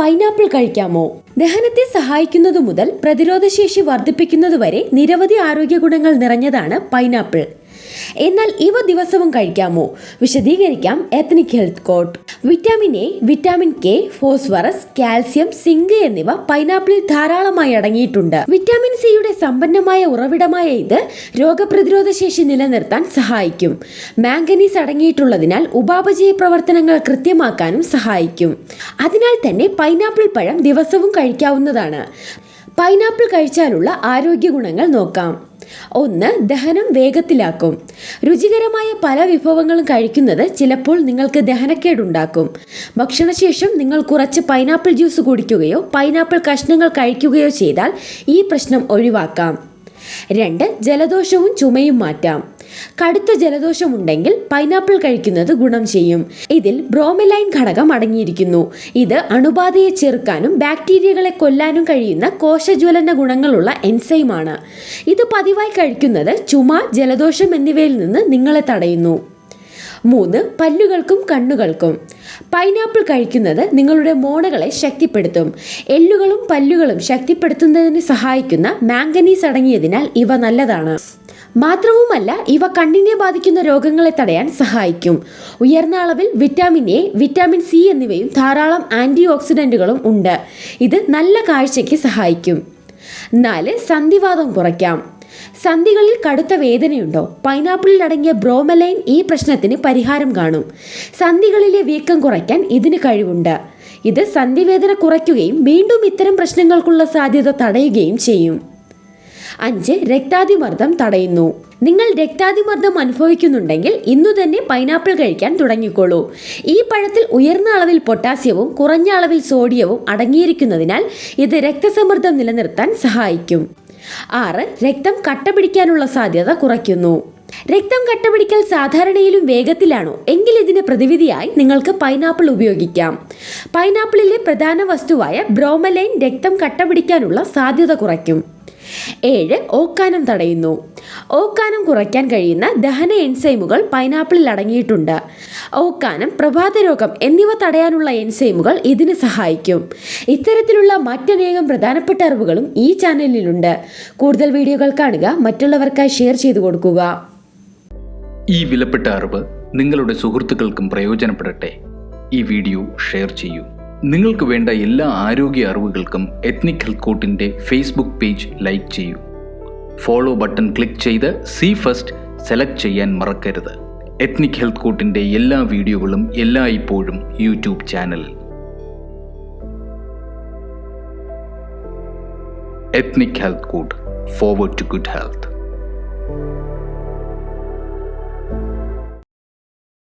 Pineapple കഴിക്കാമോ? ദഹനത്തെ സഹായിക്കുന്നതു മുതൽ പ്രതിരോധശേഷി വർദ്ധിപ്പിക്കുന്നതുവരെ നിരവധി ആരോഗ്യ ഗുണങ്ങൾ നിറഞ്ഞതാണ് പൈനാപ്പിൾ. എന്നാൽ ഇവ ദിവസവും കഴിക്കാമോ? വിശദീകരിക്കാം ethnic health court vitamin A vitamin K phosphorus calcium zinc എന്നിവ പൈനാപ്പിളിൽ ധാരാളമായി അടങ്ങിയിട്ടുണ്ട്. വിറ്റാമിൻ സിയുടെ സമ്പന്നമായ ഉറവിടമായ ഇത് രോഗപ്രതിരോധ ശേഷി നിലനിർത്താൻ സഹായിക്കും. മാംഗനീസ് അടങ്ങിയിട്ടുള്ളതിനാൽ ഉപാപചയ പ്രവർത്തനങ്ങൾ കൃത്യമാക്കാനും സഹായിക്കും. അതിനാൽ തന്നെ പൈനാപ്പിൾ പഴം ദിവസവും കഴിക്കാവുന്നതാണ്. പൈനാപ്പിൾ കഴിച്ചാലുള്ള ആരോഗ്യ ഗുണങ്ങൾ നോക്കാം. ഒന്ന് ദഹനം വേഗത്തിലാക്കും. രുചികരമായ പല വിഭവങ്ങളും കഴിക്കുന്നത് ചിലപ്പോൾ നിങ്ങൾക്ക് ദഹനക്കേടുണ്ടാക്കും. ഭക്ഷണശേഷം നിങ്ങൾ കുറച്ച് പൈനാപ്പിൾ ജ്യൂസ് കുടിക്കുകയോ പൈനാപ്പിൾ കഷ്ണങ്ങൾ കഴിക്കുകയോ ചെയ്താൽ ഈ പ്രശ്നം ഒഴിവാക്കാം. രണ്ട് ജലദോഷവും ചുമയും മാറ്റാം. കടുത്ത ജലദോഷമുണ്ടെങ്കിൽ പൈനാപ്പിൾ കഴിക്കുന്നത് ഗുണം ചെയ്യും. ഇതിൽ ബ്രോമിലൈൻ ഘടകം അടങ്ങിയിരിക്കുന്നു. ഇത് അണുബാധയെ ചെറുക്കാനും ബാക്ടീരിയകളെ കൊല്ലാനും കഴിയുന്ന കോശജ്വലന ഗുണങ്ങളുള്ള എൻസൈമാണ് ഇത് പതിവായി കഴിക്കുന്നത് ചുമ ജലദോഷം എന്നിവയിൽ നിന്ന് നിങ്ങളെ തടയുന്നു. മൂന്ന് പല്ലുകൾക്കും കണ്ണുകൾക്കും. പൈനാപ്പിൾ കഴിക്കുന്നത് നിങ്ങളുടെ മോണകളെ ശക്തിപ്പെടുത്തും. എല്ലുകളും പല്ലുകളും ശക്തിപ്പെടുത്തുന്നതിന് സഹായിക്കുന്ന മാംഗനീസ് അടങ്ങിയതിനാൽ ഇവ നല്ലതാണ്. മാത്രവുമല്ല ഇവ കണ്ണിനെ ബാധിക്കുന്ന രോഗങ്ങളെ തടയാൻ സഹായിക്കും. ഉയർന്ന അളവിൽ വിറ്റാമിൻ എ വിറ്റാമിൻ സി എന്നിവയും ധാരാളം ആന്റി ഓക്സിഡന്റുകളും ഉണ്ട്. ഇത് നല്ല കാഴ്ചയ്ക്ക് സഹായിക്കും. നാല് സന്ധിവാദം കുറയ്ക്കാം. സന്ധികളിൽ കടുത്ത വേദനയുണ്ടോ? പൈനാപ്പിളിൽ അടങ്ങിയ ബ്രോമലൈൻ ഈ പ്രശ്നത്തിന് പരിഹാരം കാണും. സന്ധികളിലെ വീക്കം കുറയ്ക്കാൻ ഇതിന് കഴിവുണ്ട്. ഇത് സന്ധിവേദന കുറയ്ക്കുകയും വീണ്ടും ഇത്തരം പ്രശ്നങ്ങൾക്കുള്ള സാധ്യത തടയുകയും ചെയ്യും. അഞ്ച് രക്താതിമർദ്ദം തടയുന്നു. നിങ്ങൾ രക്താതിമർദ്ദം അനുഭവിക്കുന്നുണ്ടെങ്കിൽ ഇന്നു തന്നെ പൈനാപ്പിൾ കഴിക്കാൻ തുടങ്ങിക്കോളൂ. ഈ പഴത്തിൽ ഉയർന്ന അളവിൽ പൊട്ടാസ്യവും കുറഞ്ഞ അളവിൽ സോഡിയവും അടങ്ങിയിരിക്കുന്നതിനാൽ ഇത് രക്തസമ്മർദ്ദം നിലനിർത്താൻ സഹായിക്കും. ആറ് രക്തം കട്ട പിടിക്കാനുള്ള സാധ്യത കുറയ്ക്കുന്നു. രക്തം കട്ടപിടിക്കൽ സാധാരണയിലും വേഗത്തിലാണോ? എങ്കിൽ ഇതിന് പ്രതിവിധിയായി നിങ്ങൾക്ക് പൈനാപ്പിൾ ഉപയോഗിക്കാം. പൈനാപ്പിളിലെ പ്രധാന വസ്തുവായ ബ്രോമലൈൻ രക്തം കട്ടപിടിക്കാനുള്ള സാധ്യത കുറയ്ക്കും. ഏഴ് ഓക്കാനം തടയുന്നു. ഓക്കാനം കുറയ്ക്കാൻ കഴിയുന്ന ദഹന എൻസൈമുകൾ പൈനാപ്പിളിൽ അടങ്ങിയിട്ടുണ്ട്. ഓക്കാനം പ്രഭാതരോഗം എന്നിവ തടയാനുള്ള എൻസൈമുകൾ ഇതിന് സഹായിക്കും. ഇത്തരത്തിലുള്ള മറ്റനേകം പ്രധാനപ്പെട്ട അറിവുകളും ഈ ചാനലിലുണ്ട്. കൂടുതൽ വീഡിയോകൾ കാണുക മറ്റുള്ളവർക്കായി ഷെയർ ചെയ്തു കൊടുക്കുക. ഈ വിലപ്പെട്ട അറിവ് നിങ്ങളുടെ സുഹൃത്തുക്കൾക്കും പ്രയോജനപ്പെടട്ടെ. ഈ വീഡിയോ ഷെയർ ചെയ്യൂ. നിങ്ങൾക്ക് വേണ്ട എല്ലാ ആരോഗ്യ അറിവുകൾക്കും എത്നിക് ഹെൽത്ത് കോട്ടിന്റെ ഫേസ്ബുക്ക് പേജ് ലൈക്ക് ചെയ്യൂ. ഫോളോ ബട്ടൺ ക്ലിക്ക് ചെയ്ത് സി ഫസ്റ്റ് സെലക്ട് ചെയ്യാൻ മറക്കരുത്. എത്നിക് ഹെൽത്ത് കോട്ടിന്റെ എല്ലാ വീഡിയോകളും എല്ലായ്പ്പോഴും യൂട്യൂബ് ചാനലിൽ ethnic health court forward to good health